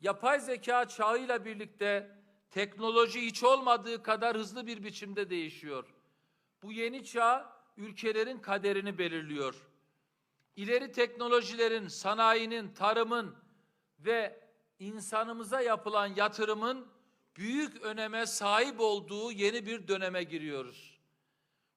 yapay zeka çağıyla birlikte teknoloji hiç olmadığı kadar hızlı bir biçimde değişiyor. Bu yeni çağ ülkelerin kaderini belirliyor. İleri teknolojilerin, sanayinin, tarımın ve insanımıza yapılan yatırımın büyük öneme sahip olduğu yeni bir döneme giriyoruz.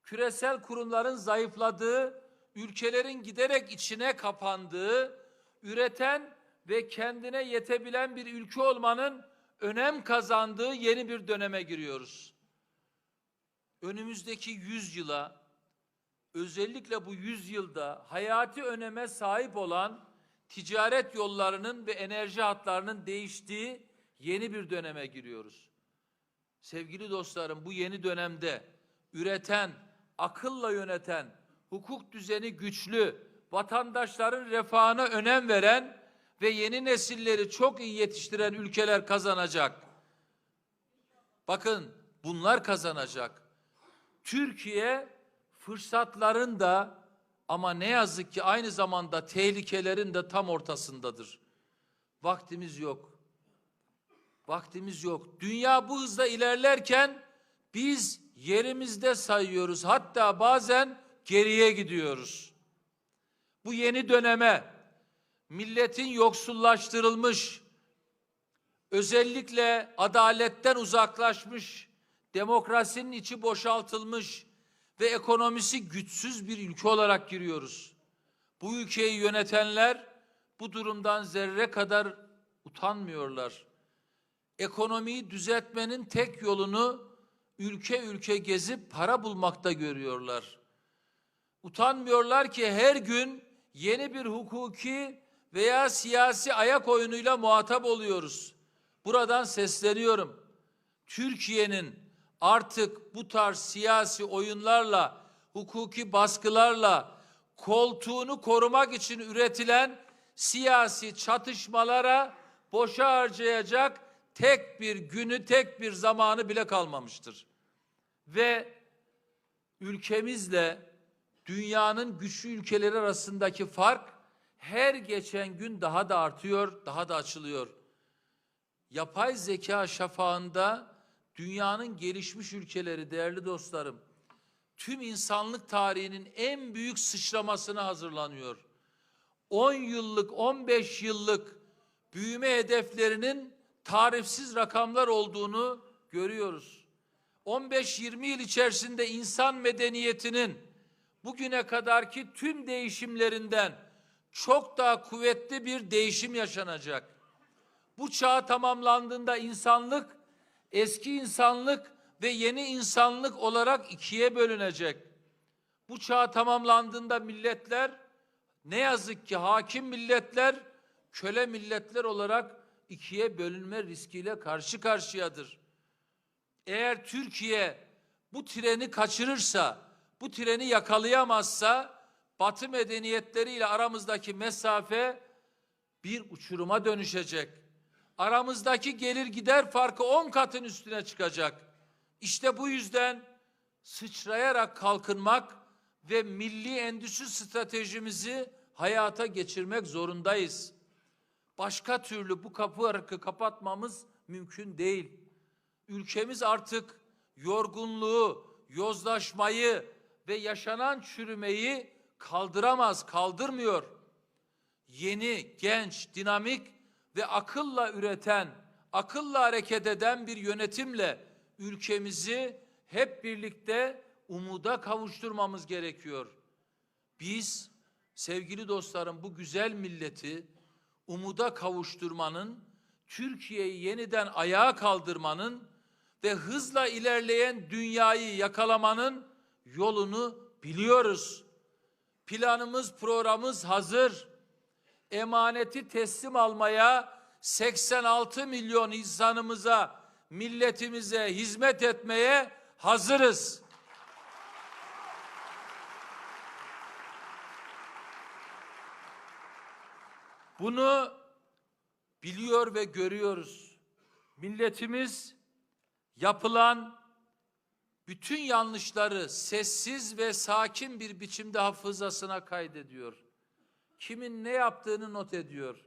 Küresel kurumların zayıfladığı, ülkelerin giderek içine kapandığı, üreten ve kendine yetebilen bir ülke olmanın önem kazandığı yeni bir döneme giriyoruz. Önümüzdeki yüzyıla özellikle bu yüzyılda hayati öneme sahip olan ticaret yollarının ve enerji hatlarının değiştiği yeni bir döneme giriyoruz. Sevgili dostlarım bu yeni dönemde üreten, akılla yöneten, hukuk düzeni güçlü, vatandaşların refahına önem veren ve yeni nesilleri çok iyi yetiştiren ülkeler kazanacak. Bakın bunlar kazanacak. Türkiye fırsatların da ama ne yazık ki aynı zamanda tehlikelerin de tam ortasındadır. Vaktimiz yok. Vaktimiz yok. Dünya bu hızla ilerlerken biz yerimizde sayıyoruz. Hatta bazen geriye gidiyoruz. Bu yeni döneme milletin yoksullaştırılmış, özellikle adaletten uzaklaşmış, demokrasinin içi boşaltılmış ve ekonomisi güçsüz bir ülke olarak giriyoruz. Bu ülkeyi yönetenler bu durumdan zerre kadar utanmıyorlar. Ekonomiyi düzeltmenin tek yolunu ülke ülke gezip para bulmakta görüyorlar. Utanmıyorlar ki her gün yeni bir hukuki veya siyasi ayak oyunuyla muhatap oluyoruz. Buradan sesleniyorum. Türkiye'nin artık bu tarz siyasi oyunlarla, hukuki baskılarla koltuğunu korumak için üretilen siyasi çatışmalara boşa harcayacak tek bir günü, tek bir zamanı bile kalmamıştır. Ve ülkemizle dünyanın güçlü ülkeleri arasındaki fark her geçen gün daha da artıyor, daha da açılıyor. Yapay zeka şafağında dünyanın gelişmiş ülkeleri değerli dostlarım tüm insanlık tarihinin en büyük sıçramasına hazırlanıyor. 10 yıllık, 15 yıllık büyüme hedeflerinin tarifsiz rakamlar olduğunu görüyoruz. 15-20 yıl içerisinde insan medeniyetinin bugüne kadarki tüm değişimlerinden çok daha kuvvetli bir değişim yaşanacak. Bu çağ tamamlandığında insanlık eski insanlık ve yeni insanlık olarak ikiye bölünecek. Bu çağ tamamlandığında milletler ne yazık ki hakim milletler köle milletler olarak ikiye bölünme riskiyle karşı karşıyadır. Eğer Türkiye bu treni kaçırırsa, bu treni yakalayamazsa Batı medeniyetleriyle aramızdaki mesafe bir uçuruma dönüşecek. Aramızdaki gelir gider farkı on katın üstüne çıkacak. İşte bu yüzden sıçrayarak kalkınmak ve milli endüstri stratejimizi hayata geçirmek zorundayız. Başka türlü bu kapı arkı kapatmamız mümkün değil. Ülkemiz artık yorgunluğu, yozlaşmayı ve yaşanan çürümeyi kaldıramaz, kaldırmıyor. Yeni, genç, dinamik ve akılla üreten, akılla hareket eden bir yönetimle ülkemizi hep birlikte umuda kavuşturmamız gerekiyor. Biz sevgili dostlarım bu güzel milleti umuda kavuşturmanın, Türkiye'yi yeniden ayağa kaldırmanın ve hızla ilerleyen dünyayı yakalamanın yolunu biliyoruz. Planımız, programımız hazır. Emaneti teslim almaya 86 milyon insanımıza, milletimize hizmet etmeye hazırız. Bunu biliyor ve görüyoruz. Milletimiz yapılan bütün yanlışları sessiz ve sakin bir biçimde hafızasına kaydediyor. Kimin ne yaptığını not ediyor.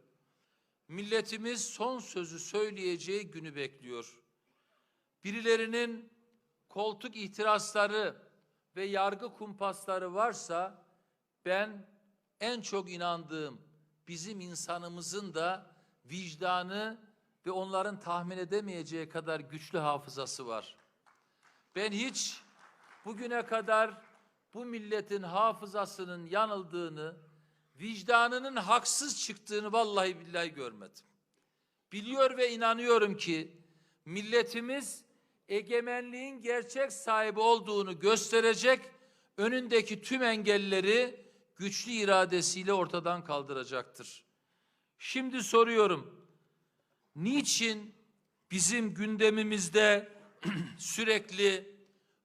milletimiz son sözü söyleyeceği günü bekliyor. Birilerinin koltuk ihtirasları ve yargı kumpasları varsa ben en çok inandığım bizim insanımızın da vicdanı ve onların tahmin edemeyeceği kadar güçlü hafızası var. Ben hiç bugüne kadar bu milletin hafızasının yanıldığını, vicdanının haksız çıktığını vallahi billahi görmedim. Biliyor ve inanıyorum ki milletimiz egemenliğin gerçek sahibi olduğunu gösterecek, önündeki tüm engelleri güçlü iradesiyle ortadan kaldıracaktır. Şimdi soruyorum. Niçin bizim gündemimizde sürekli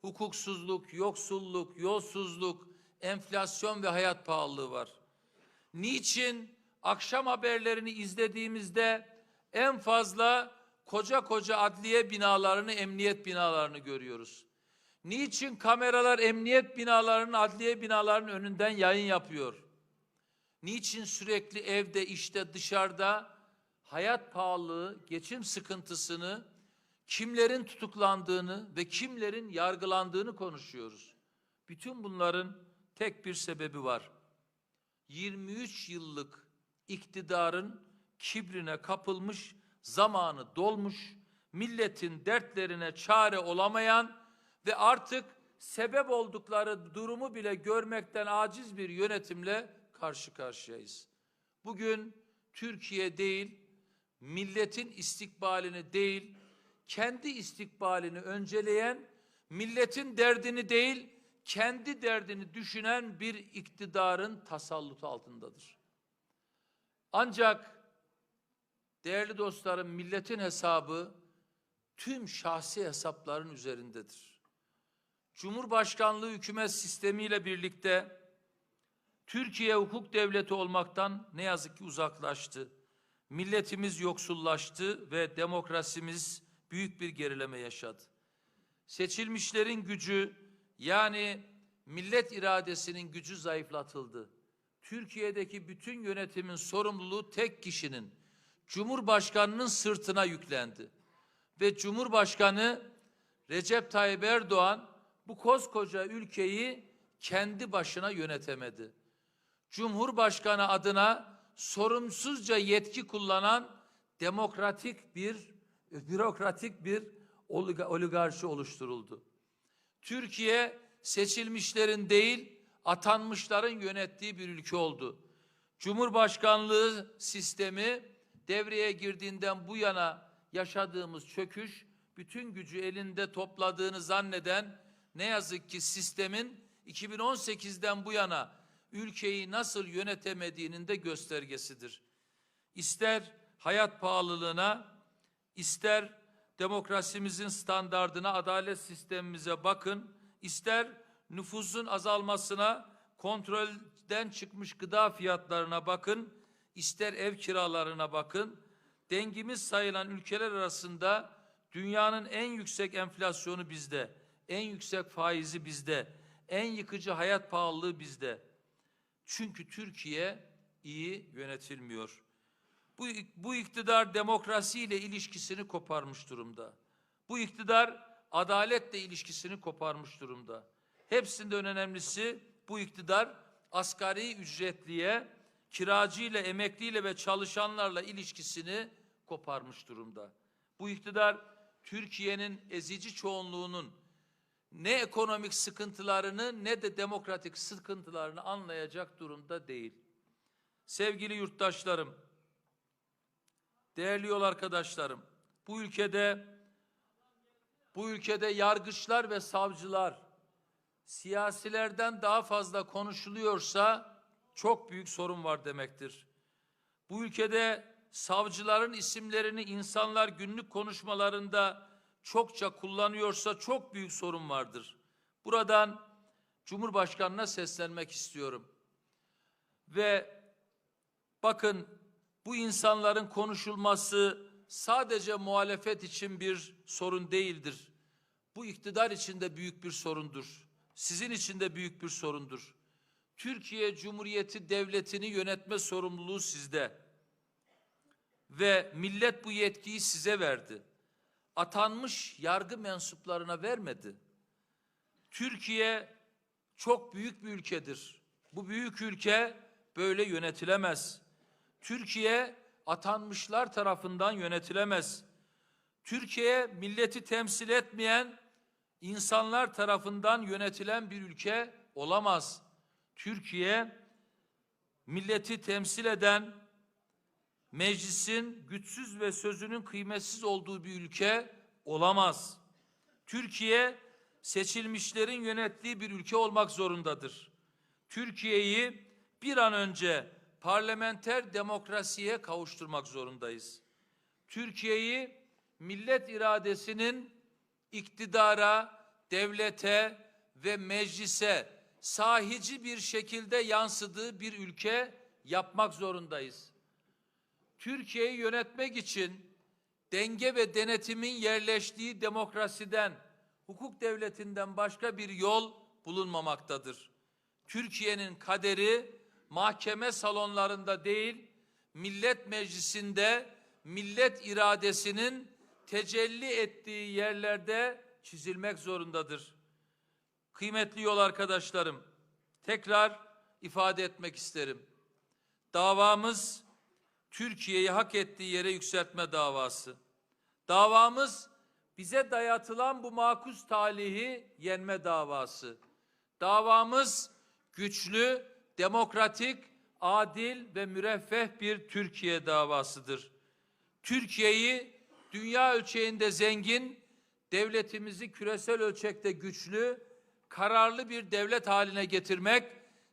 hukuksuzluk, yoksulluk, yolsuzluk, enflasyon ve hayat pahalılığı var? Niçin akşam haberlerini izlediğimizde en fazla koca koca adliye binalarını, emniyet binalarını görüyoruz? Niçin kameralar emniyet binalarının, adliye binalarının önünden yayın yapıyor? Niçin sürekli evde, işte, dışarıda hayat pahalılığı, geçim sıkıntısını, kimlerin tutuklandığını ve kimlerin yargılandığını konuşuyoruz? Bütün bunların tek bir sebebi var. 23 yıllık iktidarın kibrine kapılmış, zamanı dolmuş, milletin dertlerine çare olamayan ve artık sebep oldukları durumu bile görmekten aciz bir yönetimle karşı karşıyayız. Bugün Türkiye değil, milletin istikbalini değil, kendi istikbalini önceleyen, milletin derdini değil, kendi derdini düşünen bir iktidarın tasallutu altındadır. Ancak değerli dostlarım milletin hesabı tüm şahsi hesapların üzerindedir. Cumhurbaşkanlığı hükümet sistemiyle birlikte Türkiye hukuk devleti olmaktan ne yazık ki uzaklaştı. Milletimiz yoksullaştı ve demokrasimiz büyük bir gerileme yaşadı. Seçilmişlerin gücü yani millet iradesinin gücü zayıflatıldı. Türkiye'deki bütün yönetimin sorumluluğu tek kişinin, Cumhurbaşkanının sırtına yüklendi. Ve Cumhurbaşkanı Recep Tayyip Erdoğan bu koskoca ülkeyi kendi başına yönetemedi. Cumhurbaşkanı adına sorumsuzca yetki kullanan demokratik bir bürokratik bir oliga- oligarşi oluşturuldu. Türkiye seçilmişlerin değil atanmışların yönettiği bir ülke oldu. Cumhurbaşkanlığı sistemi devreye girdiğinden bu yana yaşadığımız çöküş bütün gücü elinde topladığını zanneden ne yazık ki sistemin 2018'den bu yana ülkeyi nasıl yönetemediğinin de göstergesidir. İster hayat pahalılığına, ister demokrasimizin standardına, adalet sistemimize bakın, ister nüfusun azalmasına, kontrolden çıkmış gıda fiyatlarına bakın, ister ev kiralarına bakın. Dengimiz sayılan ülkeler arasında dünyanın en yüksek enflasyonu bizde, en yüksek faizi bizde, en yıkıcı hayat pahalılığı bizde. Çünkü Türkiye iyi yönetilmiyor. Bu, bu iktidar demokrasiyle ilişkisini koparmış durumda. Bu iktidar adaletle ilişkisini koparmış durumda. Hepsinden önemlisi bu iktidar asgari ücretliye, kiracıyla, emekliyle ve çalışanlarla ilişkisini koparmış durumda. Bu iktidar Türkiye'nin ezici çoğunluğunun ne ekonomik sıkıntılarını ne de demokratik sıkıntılarını anlayacak durumda değil. Sevgili yurttaşlarım, değerli yol arkadaşlarım, bu ülkede bu ülkede yargıçlar ve savcılar siyasilerden daha fazla konuşuluyorsa çok büyük sorun var demektir. Bu ülkede savcıların isimlerini insanlar günlük konuşmalarında çokça kullanıyorsa çok büyük sorun vardır. Buradan Cumhurbaşkanına seslenmek istiyorum. Ve bakın bu insanların konuşulması sadece muhalefet için bir sorun değildir. Bu iktidar için de büyük bir sorundur. Sizin için de büyük bir sorundur. Türkiye Cumhuriyeti Devleti'ni yönetme sorumluluğu sizde. ve millet bu yetkiyi size verdi. Atanmış yargı mensuplarına vermedi. Türkiye çok büyük bir ülkedir. Bu büyük ülke böyle yönetilemez. Türkiye atanmışlar tarafından yönetilemez. Türkiye milleti temsil etmeyen insanlar tarafından yönetilen bir ülke olamaz. Türkiye milleti temsil eden meclisin güçsüz ve sözünün kıymetsiz olduğu bir ülke olamaz. Türkiye seçilmişlerin yönettiği bir ülke olmak zorundadır. Türkiye'yi bir an önce parlamenter demokrasiye kavuşturmak zorundayız. Türkiye'yi millet iradesinin iktidara, devlete ve meclise sahici bir şekilde yansıdığı bir ülke yapmak zorundayız. Türkiye'yi yönetmek için denge ve denetimin yerleştiği demokrasiden, hukuk devletinden başka bir yol bulunmamaktadır. Türkiye'nin kaderi mahkeme salonlarında değil, millet meclisinde millet iradesinin tecelli ettiği yerlerde çizilmek zorundadır. Kıymetli yol arkadaşlarım, tekrar ifade etmek isterim. Davamız Türkiye'yi hak ettiği yere yükseltme davası. Davamız bize dayatılan bu makus talihi yenme davası. Davamız güçlü, demokratik, adil ve müreffeh bir Türkiye davasıdır. Türkiye'yi dünya ölçeğinde zengin, devletimizi küresel ölçekte güçlü, kararlı bir devlet haline getirmek,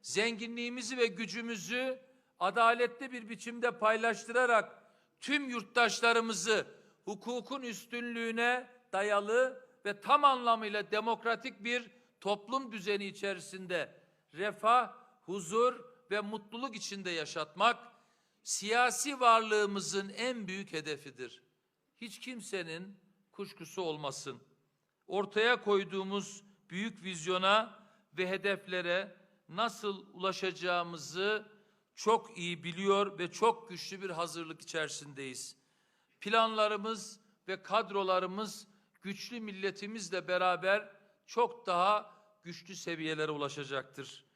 zenginliğimizi ve gücümüzü adaletli bir biçimde paylaştırarak tüm yurttaşlarımızı hukukun üstünlüğüne dayalı ve tam anlamıyla demokratik bir toplum düzeni içerisinde refah, huzur ve mutluluk içinde yaşatmak siyasi varlığımızın en büyük hedefidir. Hiç kimsenin kuşkusu olmasın. Ortaya koyduğumuz büyük vizyona ve hedeflere nasıl ulaşacağımızı çok iyi biliyor ve çok güçlü bir hazırlık içerisindeyiz. Planlarımız ve kadrolarımız güçlü milletimizle beraber çok daha güçlü seviyelere ulaşacaktır.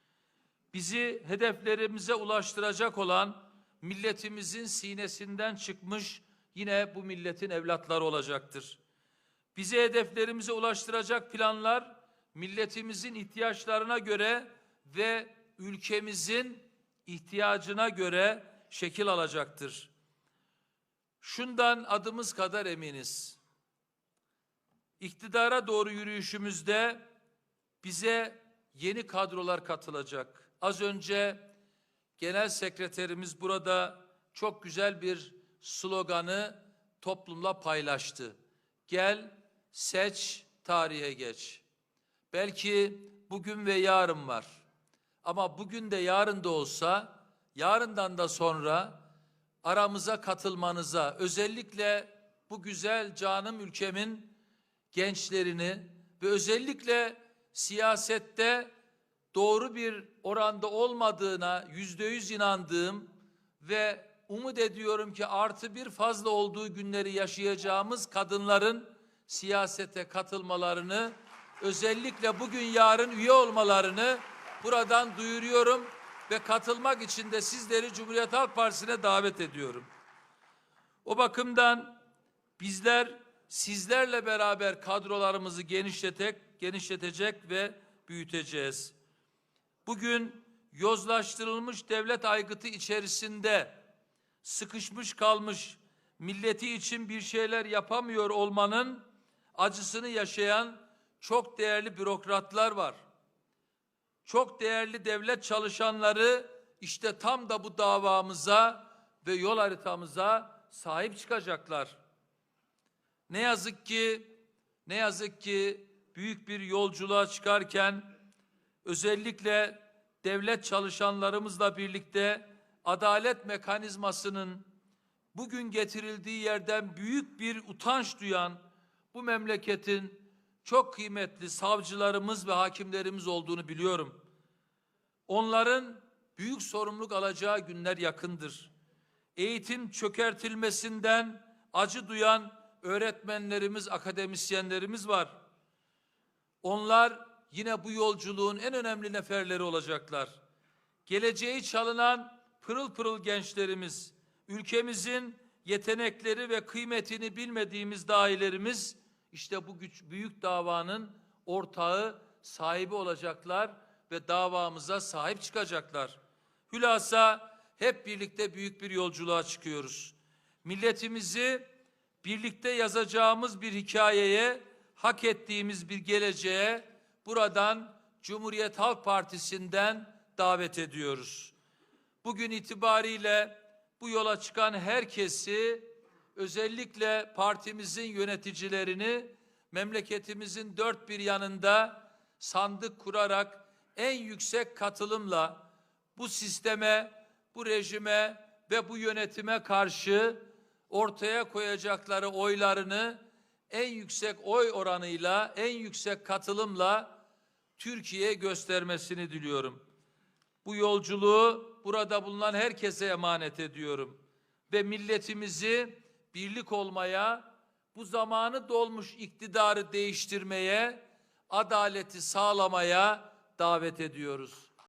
Bizi hedeflerimize ulaştıracak olan milletimizin sinesinden çıkmış yine bu milletin evlatları olacaktır. Bizi hedeflerimize ulaştıracak planlar milletimizin ihtiyaçlarına göre ve ülkemizin ihtiyacına göre şekil alacaktır. Şundan adımız kadar eminiz. İktidara doğru yürüyüşümüzde bize yeni kadrolar katılacak. Az önce genel sekreterimiz burada çok güzel bir sloganı toplumla paylaştı. Gel, seç, tarihe geç. Belki bugün ve yarın var. Ama bugün de yarın da olsa, yarından da sonra aramıza katılmanıza, özellikle bu güzel canım ülkemin gençlerini ve özellikle siyasette doğru bir oranda olmadığına yüzde yüz inandığım ve umut ediyorum ki artı bir fazla olduğu günleri yaşayacağımız kadınların siyasete katılmalarını özellikle bugün yarın üye olmalarını buradan duyuruyorum ve katılmak için de sizleri Cumhuriyet Halk Partisi'ne davet ediyorum. O bakımdan bizler sizlerle beraber kadrolarımızı genişletek, genişletecek ve büyüteceğiz. Bugün yozlaştırılmış devlet aygıtı içerisinde sıkışmış kalmış milleti için bir şeyler yapamıyor olmanın acısını yaşayan çok değerli bürokratlar var. Çok değerli devlet çalışanları işte tam da bu davamıza ve yol haritamıza sahip çıkacaklar. Ne yazık ki ne yazık ki büyük bir yolculuğa çıkarken özellikle devlet çalışanlarımızla birlikte adalet mekanizmasının bugün getirildiği yerden büyük bir utanç duyan bu memleketin çok kıymetli savcılarımız ve hakimlerimiz olduğunu biliyorum. Onların büyük sorumluluk alacağı günler yakındır. eğitim çökertilmesinden acı duyan öğretmenlerimiz, akademisyenlerimiz var. Onlar yine bu yolculuğun en önemli neferleri olacaklar. Geleceği çalınan pırıl pırıl gençlerimiz, ülkemizin yetenekleri ve kıymetini bilmediğimiz dahilerimiz işte bu güç, büyük davanın ortağı, sahibi olacaklar ve davamıza sahip çıkacaklar. Hülasa hep birlikte büyük bir yolculuğa çıkıyoruz. Milletimizi birlikte yazacağımız bir hikayeye, hak ettiğimiz bir geleceğe buradan Cumhuriyet Halk Partisi'nden davet ediyoruz. Bugün itibariyle bu yola çıkan herkesi özellikle partimizin yöneticilerini memleketimizin dört bir yanında sandık kurarak en yüksek katılımla bu sisteme, bu rejime ve bu yönetime karşı ortaya koyacakları oylarını en yüksek oy oranıyla, en yüksek katılımla Türkiye'ye göstermesini diliyorum. Bu yolculuğu burada bulunan herkese emanet ediyorum. Ve milletimizi birlik olmaya, bu zamanı dolmuş iktidarı değiştirmeye, adaleti sağlamaya davet ediyoruz.